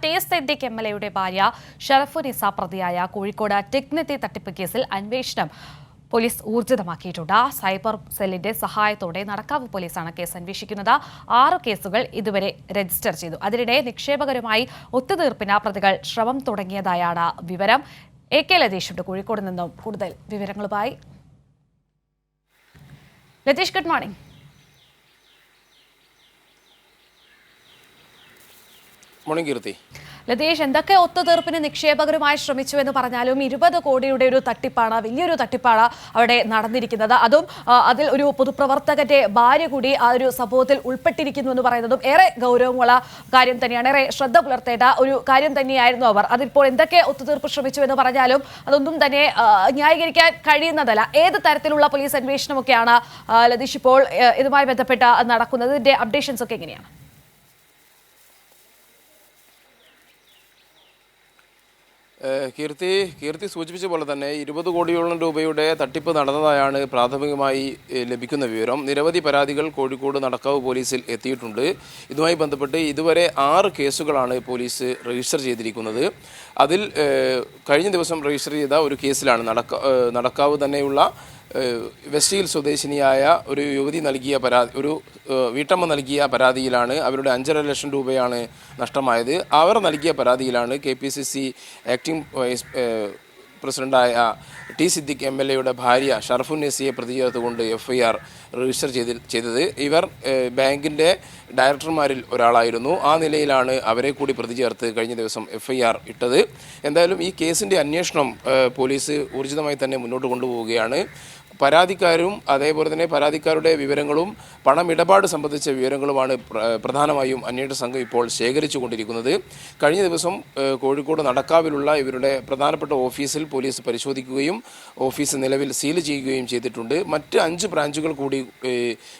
Taste Siddique M L എയുടെ ഭാര്യ ഷറഫുനിസ പ്രതിയായ കോഴിക്കോട് ടെക്നത്തി തട്ടിപ്പ് കേസിൽ അന്വേഷണം പോലീസ് ഊർജിതമാക്കിയിട്ടുണ്ട്. സൈബർ സെല്ലിന്റെ സഹായത്തോടെ നടക്കാവ് പോലീസാണ് കേസ് അന്വേഷിക്കുന്നത്. ആറ് കേസുകൾ ഇതുവരെ രജിസ്റ്റർ ചെയ്തു. അതിനിടെ നിക്ഷേപകരുമായി ഒത്തുതീർപ്പിന് പ്രതികൾ ശ്രമം തുടങ്ങിയതായാണ് വിവരം. എ കെ ലതീഷുണ്ട് കോഴിക്കോട് നിന്നും കൂടുതൽ വിവരങ്ങളുമായി. Latheesh good morning morning Keerthi Latheesh എന്തൊക്കെ ഒത്തുതീർപ്പിന് നിക്ഷേപകരുമായി ശ്രമിച്ചു എന്ന് പറഞ്ഞാലും ഇരുപത് കോടിയുടെ ഒരു തട്ടിപ്പാണ് വലിയൊരു തട്ടിപ്പാണ് അവിടെ നടന്നിരിക്കുന്നത്. അതും അതിൽ ഒരു പൊതുപ്രവർത്തകന്റെ ഭാര്യ കൂടി ആ ഒരു സംഭവത്തിൽ ഉൾപ്പെട്ടിരിക്കുന്നു എന്ന് പറയുന്നതും ഏറെ ഗൗരവമുള്ള കാര്യം തന്നെയാണ്. ഏറെ ശ്രദ്ധ പുലർത്തേണ്ട ഒരു കാര്യം തന്നെയായിരുന്നു അവർ. അതിപ്പോൾ എന്തൊക്കെ ഒത്തുതീർപ്പ് ശ്രമിച്ചു എന്ന് പറഞ്ഞാലും അതൊന്നും തന്നെ ന്യായീകരിക്കാൻ കഴിയുന്നതല്ല. ഏത് തരത്തിലുള്ള പോലീസ് അന്വേഷണമൊക്കെയാണ് ലതീഷ് ഇപ്പോൾ ഇതുമായി ബന്ധപ്പെട്ട് നടക്കുന്നത്? ഇതിന്റെ അപ്ഡേഷൻസ് ഒക്കെ എങ്ങനെയാണ്? കീർത്തി കീർത്തി സൂചിപ്പിച്ച പോലെ തന്നെ ഇരുപത് കോടിയോളം രൂപയുടെ തട്ടിപ്പ് നടന്നതായാണ് പ്രാഥമികമായി ലഭിക്കുന്ന വിവരം. നിരവധി പരാതികൾ കോഴിക്കോട് നടക്കാവ് പോലീസിൽ എത്തിയിട്ടുണ്ട്. ഇതുമായി ബന്ധപ്പെട്ട് ഇതുവരെ ആറ് കേസുകളാണ് പോലീസ് രജിസ്റ്റർ ചെയ്തിരിക്കുന്നത്. അതിൽ കഴിഞ്ഞ ദിവസം രജിസ്റ്റർ ചെയ്ത ഒരു കേസിലാണ് നടക്ക നടക്കാവ് തന്നെയുള്ള വെസ്റ്റ് ഹിൽ സ്വദേശിനിയായ ഒരു യുവതി നൽകിയ പരാതി ഒരു വീട്ടമ്മ നൽകിയ പരാതിയിലാണ് അവരുടെ അഞ്ചര ലക്ഷം രൂപയാണ് നഷ്ടമായത്. അവർ നൽകിയ പരാതിയിലാണ് K P C C acting vice പ്രസിഡന്റായ ടി സിദ്ദിഖ് എം എൽ എയുടെ ഭാര്യ ഷർഫുന്നേസിയെ പ്രതി ചേർത്തുകൊണ്ട് എഫ് ഐ ആർ രജിസ്റ്റർ ചെയ്തി ചെയ്തത്. ഇവർ ബാങ്കിന്റെ ഡയറക്ടർമാരിൽ ഒരാളായിരുന്നു. ആ നിലയിലാണ് അവരെ കൂടി പ്രതി ചേർത്ത് കഴിഞ്ഞ ദിവസം എഫ് ഐ ആർ ഇട്ടത്. എന്തായാലും ഈ കേസിന്റെ അന്വേഷണം പോലീസ് ഊർജിതമായി തന്നെ മുന്നോട്ട് കൊണ്ടുപോവുകയാണ്. പരാതിക്കാരും അതേപോലെ തന്നെ പരാതിക്കാരുടെ വിവരങ്ങളും പണമിടപാട് സംബന്ധിച്ച വിവരങ്ങളുമാണ് പ്ര- പ്രധാനമായും അന്വേഷണ സംഘം ഇപ്പോൾ ശേഖരിച്ചു കൊണ്ടിരിക്കുന്നത് കഴിഞ്ഞ ദിവസം കോഴിക്കോട് നടക്കാവിലുള്ള ഇവരുടെ പ്രധാനപ്പെട്ട ഓഫീസിൽ പോലീസ് പരിശോധിക്കുകയും ഓഫീസ് നിലവിൽ സീൽ ചെയ്യുകയും ചെയ്തിട്ടുണ്ട്. മറ്റ് അഞ്ച് ബ്രാഞ്ചുകൾ കൂടി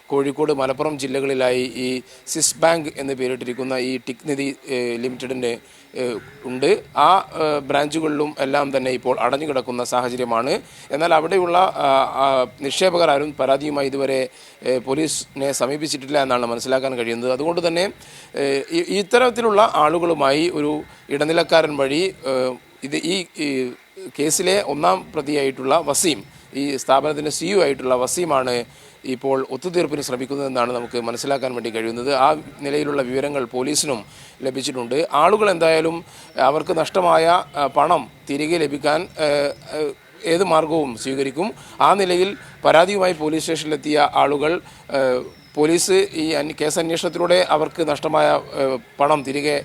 കോഴിക്കോട് മലപ്പുറം ജില്ലകളിലായി ഈ സിസ് ബാങ്ക് എന്ന് പേരിട്ടിരിക്കുന്ന ഈ ടിക് നിധി ലിമിറ്റഡിന്റെ ഉണ്ട്. ആ ബ്രാഞ്ചുകളിലും എല്ലാം തന്നെ ഇപ്പോൾ അടഞ്ഞു കിടക്കുന്ന സാഹചര്യമാണ്. എന്നാൽ അവിടെയുള്ള നിക്ഷേപകർ ആരും പരാതിയുമായി ഇതുവരെ പോലീസിനെ സമീപിച്ചിട്ടില്ല എന്നാണ് മനസ്സിലാക്കാൻ കഴിയുന്നത്. അതുകൊണ്ട് തന്നെ ഇത്തരത്തിലുള്ള ആളുകളുമായി ഒരു ഇടനിലക്കാരൻ വഴി ഇത് ഈ കേസിലെ ഒന്നാം പ്രതിയായിട്ടുള്ള വസീം ഈ സ്ഥാപനത്തിന്റെ സിഇഒ ആയിട്ടുള്ള വസീമാണ് ഇപ്പോൾ ഒത്തുതീർപ്പിന് ശ്രമിക്കുന്നതെന്നാണ് നമുക്ക് മനസ്സിലാക്കാൻ വേണ്ടി കഴിയുന്നത്. ആ നിലയിലുള്ള വിവരങ്ങൾ പോലീസിനും ലഭിച്ചിട്ടുണ്ട്. ആളുകൾ എന്തായാലും അവർക്ക് നഷ്ടമായ പണം തിരികെ ലഭിക്കാൻ ഏത് മാർഗവും സ്വീകരിക്കും. ആ നിലയിൽ പരാതിയുമായി പോലീസ് സ്റ്റേഷനിലെത്തിയ ആളുകൾ പോലീസ് ഈ കേസ് അന്വേഷണത്തിലൂടെ അവർക്ക് നഷ്ടമായ പണം തിരികെ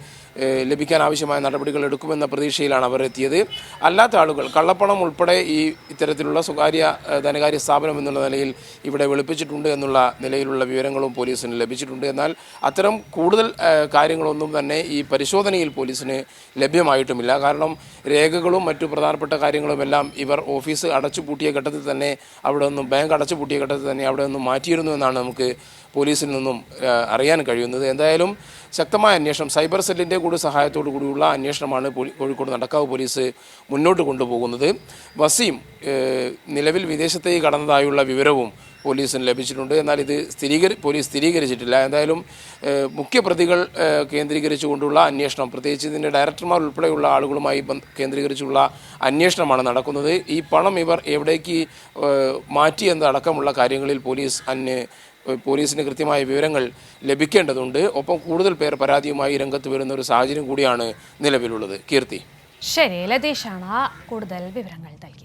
ലഭിക്കാൻ ആവശ്യമായ നടപടികൾ എടുക്കുമെന്ന പ്രതീക്ഷയിലാണ് അവർ എത്തിയത്. അല്ലാത്ത ആളുകൾ കള്ളപ്പണം ഉൾപ്പെടെ ഈ ഇത്തരത്തിലുള്ള സ്വകാര്യ ധനകാര്യ സ്ഥാപനം എന്നുള്ള നിലയിൽ ഇവിടെ വെളുപ്പിച്ചിട്ടുണ്ട് എന്നുള്ള നിലയിലുള്ള വിവരങ്ങളും പോലീസിന് ലഭിച്ചിട്ടുണ്ട്. എന്നാൽ അത്തരം കൂടുതൽ കാര്യങ്ങളൊന്നും തന്നെ ഈ പരിശോധനയിൽ പോലീസിന് ലഭ്യമായിട്ടുമില്ല. കാരണം രേഖകളും മറ്റു പ്രധാനപ്പെട്ട കാര്യങ്ങളുമെല്ലാം ഇവർ ഓഫീസ് അടച്ചുപൂട്ടിയ ഘട്ടത്തിൽ തന്നെ അവിടെ നിന്നും ബാങ്ക് അടച്ചുപൂട്ടിയ ഘട്ടത്തിൽ തന്നെ അവിടെ നിന്നും മാറ്റിയിരുന്നു എന്നാണ് നമുക്ക് പോലീസിൽ നിന്നും അറിയാൻ കഴിയുന്നത്. എന്തായാലും ശക്തമായ അന്വേഷണം സൈബർ സെല്ലിന്റെ കൂടി സഹായത്തോടു കൂടിയുള്ള അന്വേഷണമാണ് കോഴിക്കോട് നടക്കാവ് പോലീസ് മുന്നോട്ട് കൊണ്ടുപോകുന്നത്. വസീം നിലവിൽ വിദേശത്തേക്ക് കടന്നതായുള്ള വിവരവും പോലീസിന് ലഭിച്ചിട്ടുണ്ട്. എന്നാൽ ഇത് സ്ഥിരീകരി പോലീസ് സ്ഥിരീകരിച്ചിട്ടില്ല. എന്തായാലും മുഖ്യ മുഖ്യപ്രതികൾ കേന്ദ്രീകരിച്ചുകൊണ്ടുള്ള അന്വേഷണം പ്രത്യേകിച്ച് ഇതിന്റെ ഡയറക്ടർമാർ ഉൾപ്പെടെയുള്ള ആളുകളുമായി കേന്ദ്രീകരിച്ചുള്ള അന്വേഷണമാണ് നടക്കുന്നത്. ഈ പണം ഇവർ എവിടേക്ക് മാറ്റി എന്നതടക്കമുള്ള കാര്യങ്ങളിൽ പോലീസ് അന്വേ പോലീസിന് കൃത്യമായ വിവരങ്ങൾ ലഭിക്കേണ്ടതുണ്ട്. ഒപ്പം കൂടുതൽ പേർ പരാതിയുമായി രംഗത്ത് വരുന്ന ഒരു സാഹചര്യം കൂടിയാണ് നിലവിലുള്ളത്. കീർത്തി. ശരി ലതീഷാണ് കൂടുതൽ വിവരങ്ങൾ നൽകിയത്.